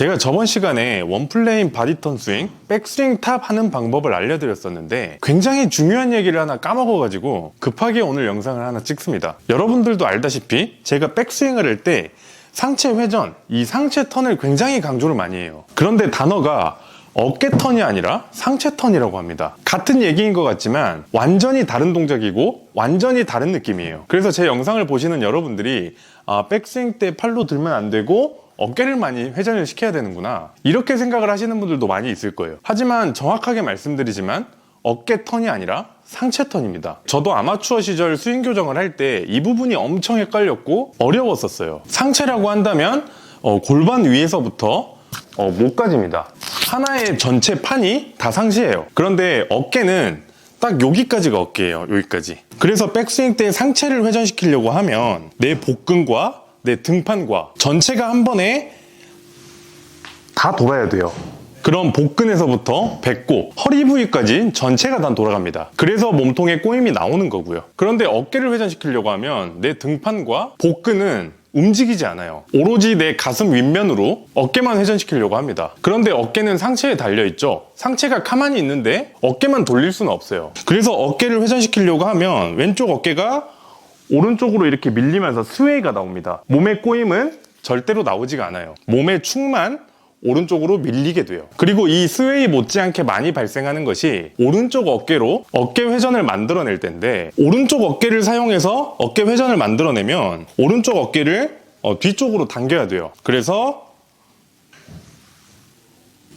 제가 저번 시간에 원플레인 바디턴 스윙, 백스윙 탑 하는 방법을 알려드렸었는데 굉장히 중요한 얘기를 하나 까먹어가지고 급하게 오늘 영상을 하나 찍습니다. 여러분들도 알다시피 제가 백스윙을 할 때 상체 회전, 이 상체 턴을 굉장히 강조를 많이 해요. 그런데 단어가 어깨 턴이 아니라 상체 턴이라고 합니다. 같은 얘기인 것 같지만 완전히 다른 동작이고 완전히 다른 느낌이에요. 그래서 제 영상을 보시는 여러분들이 아, 백스윙 때 팔로 들면 안 되고 어깨를 많이 회전을 시켜야 되는구나. 이렇게 생각을 하시는 분들도 많이 있을 거예요. 하지만 정확하게 말씀드리지만 어깨 턴이 아니라 상체 턴입니다. 저도 아마추어 시절 스윙 교정을 할 때 이 부분이 엄청 헷갈렸고 어려웠었어요. 상체라고 한다면 어, 골반 위에서부터 어, 목까지입니다. 하나의 전체 판이 다 상시해요. 그런데 어깨는 딱 여기까지가 어깨예요. 여기까지. 그래서 백스윙 때 상체를 회전시키려고 하면 내 복근과 내 등판과 전체가 한 번에 다 돌아야 돼요. 그럼 복근에서부터 배꼽, 허리 부위까지 전체가 다 돌아갑니다. 그래서 몸통에 꼬임이 나오는 거고요. 그런데 어깨를 회전시키려고 하면 내 등판과 복근은 움직이지 않아요. 오로지 내 가슴 윗면으로 어깨만 회전시키려고 합니다. 그런데 어깨는 상체에 달려있죠. 상체가 가만히 있는데 어깨만 돌릴 수는 없어요. 그래서 어깨를 회전시키려고 하면 왼쪽 어깨가 오른쪽으로 이렇게 밀리면서 스웨이가 나옵니다. 몸의 꼬임은 절대로 나오지가 않아요. 몸의 축만 오른쪽으로 밀리게 돼요. 그리고 이 스웨이 못지않게 많이 발생하는 것이 오른쪽 어깨로 어깨 회전을 만들어낼 텐데 오른쪽 어깨를 사용해서 어깨 회전을 만들어내면 오른쪽 어깨를 어, 뒤쪽으로 당겨야 돼요. 그래서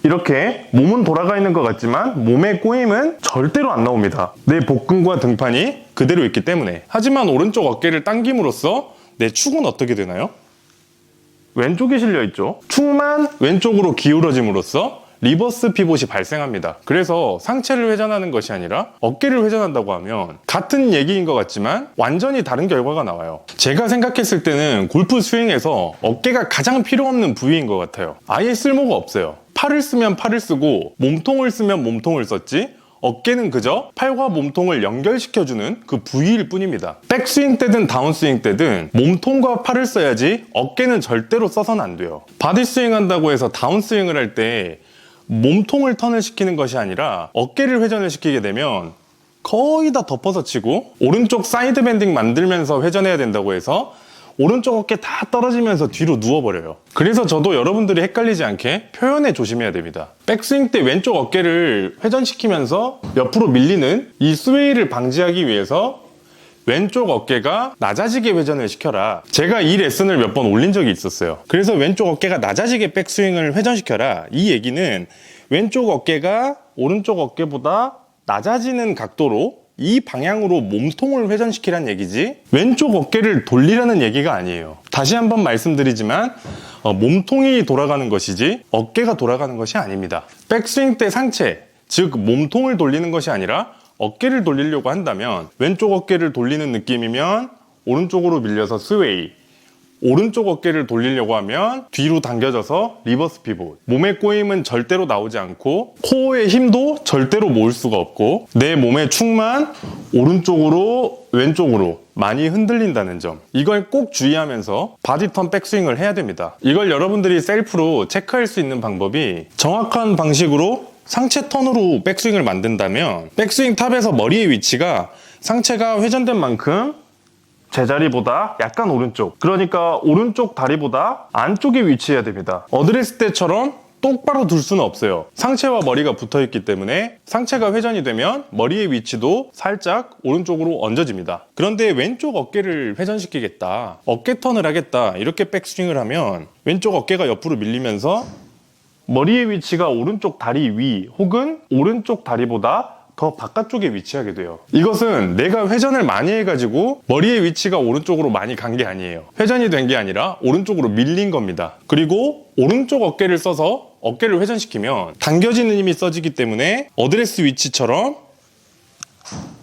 이렇게 몸은 돌아가 있는 것 같지만 몸의 꼬임은 절대로 안 나옵니다. 내 복근과 등판이 그대로 있기 때문에. 하지만 오른쪽 어깨를 당김으로써 내 축은 어떻게 되나요? 왼쪽에 실려 있죠. 축만 왼쪽으로 기울어짐으로써 리버스 피봇이 발생합니다. 그래서 상체를 회전하는 것이 아니라 어깨를 회전한다고 하면 같은 얘기인 것 같지만 완전히 다른 결과가 나와요. 제가 생각했을 때는 골프 스윙에서 어깨가 가장 필요 없는 부위인 것 같아요. 아예 쓸모가 없어요. 팔을 쓰면 팔을 쓰고 몸통을 쓰면 몸통을 썼지 어깨는 그저 팔과 몸통을 연결시켜주는 그 부위일 뿐입니다. 백스윙 때든 다운스윙 때든 몸통과 팔을 써야지 어깨는 절대로 써서는 안 돼요. 바디스윙 한다고 해서 다운스윙을 할 때 몸통을 턴을 시키는 것이 아니라 어깨를 회전을 시키게 되면 거의 다 덮어서 치고 오른쪽 사이드 밴딩 만들면서 회전해야 된다고 해서 오른쪽 어깨 다 떨어지면서 뒤로 누워버려요. 그래서 저도 여러분들이 헷갈리지 않게 표현에 조심해야 됩니다. 백스윙 때 왼쪽 어깨를 회전시키면서 옆으로 밀리는 이 스웨이를 방지하기 위해서 왼쪽 어깨가 낮아지게 회전을 시켜라. 제가 이 레슨을 몇 번 올린 적이 있었어요. 그래서 왼쪽 어깨가 낮아지게 백스윙을 회전시켜라. 이 얘기는 왼쪽 어깨가 오른쪽 어깨보다 낮아지는 각도로 이 방향으로 몸통을 회전시키란 얘기지 왼쪽 어깨를 돌리라는 얘기가 아니에요. 다시 한번 말씀드리지만 어, 몸통이 돌아가는 것이지 어깨가 돌아가는 것이 아닙니다. 백스윙 때 상체, 즉 몸통을 돌리는 것이 아니라 어깨를 돌리려고 한다면 왼쪽 어깨를 돌리는 느낌이면 오른쪽으로 밀려서 스웨이 오른쪽 어깨를 돌리려고 하면 뒤로 당겨져서 리버스 피봇. 몸의 꼬임은 절대로 나오지 않고 코어의 힘도 절대로 모을 수가 없고 내 몸의 축만 오른쪽으로 왼쪽으로 많이 흔들린다는 점. 이걸 꼭 주의하면서 바디턴 백스윙을 해야 됩니다. 이걸 여러분들이 셀프로 체크할 수 있는 방법이 정확한 방식으로 상체 턴으로 백스윙을 만든다면 백스윙 탑에서 머리의 위치가 상체가 회전된 만큼 제자리보다 약간 오른쪽. 그러니까 오른쪽 다리보다 안쪽에 위치해야 됩니다. 어드레스 때처럼 똑바로 둘 수는 없어요. 상체와 머리가 붙어 있기 때문에 상체가 회전이 되면 머리의 위치도 살짝 오른쪽으로 얹어집니다. 그런데 왼쪽 어깨를 회전시키겠다. 어깨 턴을 하겠다. 이렇게 백스윙을 하면 왼쪽 어깨가 옆으로 밀리면서 머리의 위치가 오른쪽 다리 위 혹은 오른쪽 다리보다 더 바깥쪽에 위치하게 돼요. 이것은 내가 회전을 많이 해가지고 머리의 위치가 오른쪽으로 많이 간 게 아니에요. 회전이 된 게 아니라 오른쪽으로 밀린 겁니다. 그리고 오른쪽 어깨를 써서 어깨를 회전시키면 당겨지는 힘이 써지기 때문에 어드레스 위치처럼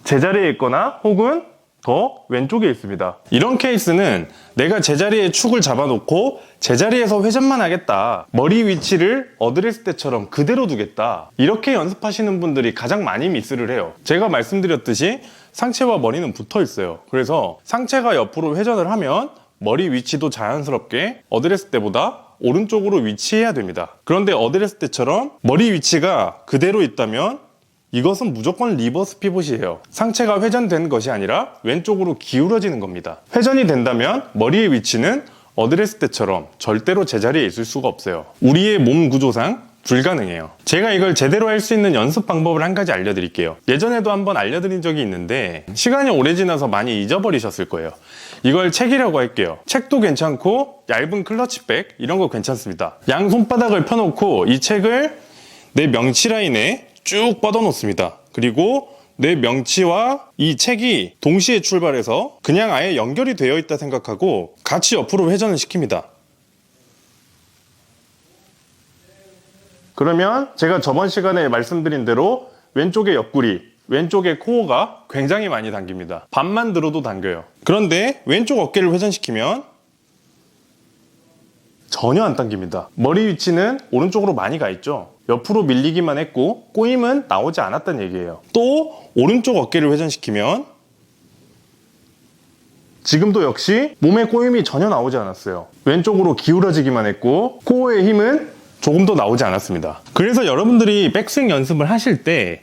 제자리에 있거나 혹은 더 왼쪽에 있습니다. 이런 케이스는 내가 제자리에 축을 잡아놓고 제자리에서 회전만 하겠다. 머리 위치를 어드레스 때처럼 그대로 두겠다. 이렇게 연습하시는 분들이 가장 많이 미스를 해요. 제가 말씀드렸듯이 상체와 머리는 붙어 있어요. 그래서 상체가 옆으로 회전을 하면 머리 위치도 자연스럽게 어드레스 때보다 오른쪽으로 위치해야 됩니다. 그런데 어드레스 때처럼 머리 위치가 그대로 있다면 이것은 무조건 리버스 피봇이에요. 상체가 회전된 것이 아니라 왼쪽으로 기울어지는 겁니다. 회전이 된다면 머리의 위치는 어드레스 때처럼 절대로 제자리에 있을 수가 없어요. 우리의 몸 구조상 불가능해요. 제가 이걸 제대로 할 수 있는 연습 방법을 한 가지 알려드릴게요. 예전에도 한번 알려드린 적이 있는데 시간이 오래 지나서 많이 잊어버리셨을 거예요. 이걸 책이라고 할게요. 책도 괜찮고 얇은 클러치백 이런 거 괜찮습니다. 양 손바닥을 펴놓고 이 책을 내 명치 라인에 쭉 뻗어 놓습니다. 그리고 내 명치와 이 책이 동시에 출발해서 그냥 아예 연결이 되어 있다 생각하고 같이 옆으로 회전을 시킵니다. 그러면 제가 저번 시간에 말씀드린 대로 왼쪽의 옆구리, 왼쪽의 코어가 굉장히 많이 당깁니다. 반만 들어도 당겨요. 그런데 왼쪽 어깨를 회전시키면 전혀 안 당깁니다. 머리 위치는 오른쪽으로 많이 가 있죠. 옆으로 밀리기만 했고 꼬임은 나오지 않았다는 얘기예요. 또 오른쪽 어깨를 회전시키면 지금도 역시 몸의 꼬임이 전혀 나오지 않았어요. 왼쪽으로 기울어지기만 했고 코어의 힘은 조금 더 나오지 않았습니다. 그래서 여러분들이 백스윙 연습을 하실 때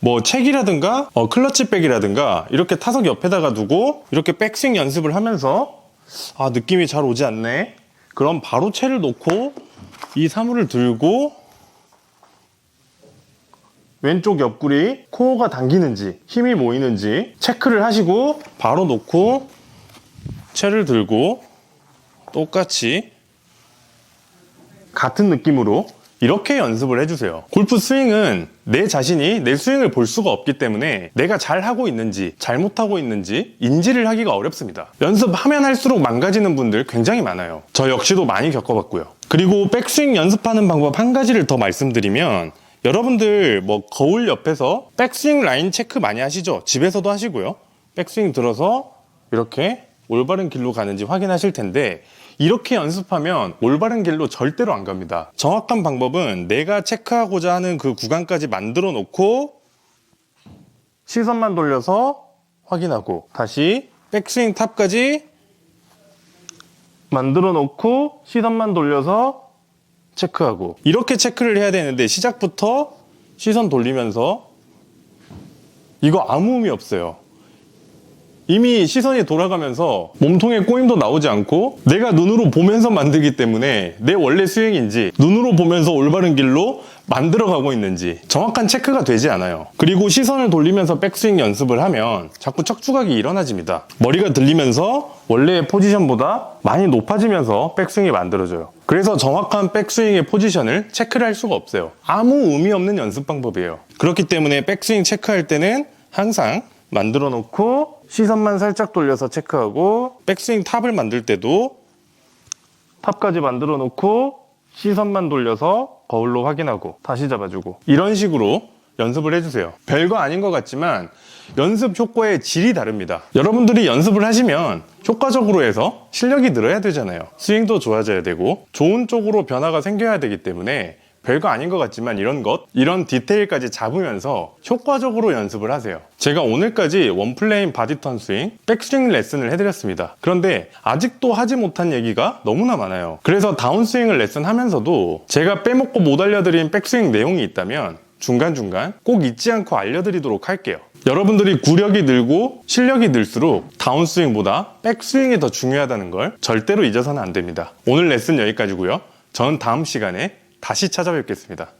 뭐 책이라든가 어, 클러치백이라든가 이렇게 타석 옆에다가 두고 이렇게 백스윙 연습을 하면서 아 느낌이 잘 오지 않네. 그럼 바로 채를 놓고 이 사물을 들고 왼쪽 옆구리 코어가 당기는지 힘이 모이는지 체크를 하시고 바로 놓고 채를 들고 똑같이 같은 느낌으로 이렇게 연습을 해주세요. 골프 스윙은 내 자신이 내 스윙을 볼 수가 없기 때문에 내가 잘 하고 있는지 잘못하고 있는지 인지를 하기가 어렵습니다. 연습하면 할수록 망가지는 분들 굉장히 많아요. 저 역시도 많이 겪어봤고요. 그리고 백스윙 연습하는 방법 한 가지를 더 말씀드리면 여러분들 뭐 거울 옆에서 백스윙 라인 체크 많이 하시죠? 집에서도 하시고요. 백스윙 들어서 이렇게 올바른 길로 가는지 확인하실 텐데 이렇게 연습하면 올바른 길로 절대로 안 갑니다. 정확한 방법은 내가 체크하고자 하는 그 구간까지 만들어 놓고 시선만 돌려서 확인하고 다시 백스윙 탑까지 만들어 놓고 시선만 돌려서 체크하고 이렇게 체크를 해야 되는데 시작부터 시선 돌리면서 이거 아무 의미 없어요. 이미 시선이 돌아가면서 몸통에 꼬임도 나오지 않고 내가 눈으로 보면서 만들기 때문에 내 원래 스윙인지 눈으로 보면서 올바른 길로 만들어가고 있는지 정확한 체크가 되지 않아요. 그리고 시선을 돌리면서 백스윙 연습을 하면 자꾸 척추각이 일어나집니다. 머리가 들리면서 원래의 포지션보다 많이 높아지면서 백스윙이 만들어져요. 그래서 정확한 백스윙의 포지션을 체크를 할 수가 없어요. 아무 의미 없는 연습 방법이에요. 그렇기 때문에 백스윙 체크할 때는 항상 만들어 놓고 시선만 살짝 돌려서 체크하고 백스윙 탑을 만들 때도 탑까지 만들어 놓고 시선만 돌려서 거울로 확인하고 다시 잡아주고 이런 식으로 연습을 해주세요. 별거 아닌 것 같지만 연습 효과의 질이 다릅니다. 여러분들이 연습을 하시면 효과적으로 해서 실력이 늘어야 되잖아요. 스윙도 좋아져야 되고 좋은 쪽으로 변화가 생겨야 되기 때문에 별거 아닌 것 같지만 이런 것, 이런 디테일까지 잡으면서 효과적으로 연습을 하세요. 제가 오늘까지 원플레인 바디턴 스윙, 백스윙 레슨을 해드렸습니다. 그런데 아직도 하지 못한 얘기가 너무나 많아요. 그래서 다운스윙을 레슨하면서도 제가 빼먹고 못 알려드린 백스윙 내용이 있다면 중간중간 꼭 잊지 않고 알려드리도록 할게요. 여러분들이 구력이 늘고 실력이 늘수록 다운스윙보다 백스윙이 더 중요하다는 걸 절대로 잊어서는 안 됩니다. 오늘 레슨 여기까지고요. 전 다음 시간에 다시 찾아뵙겠습니다.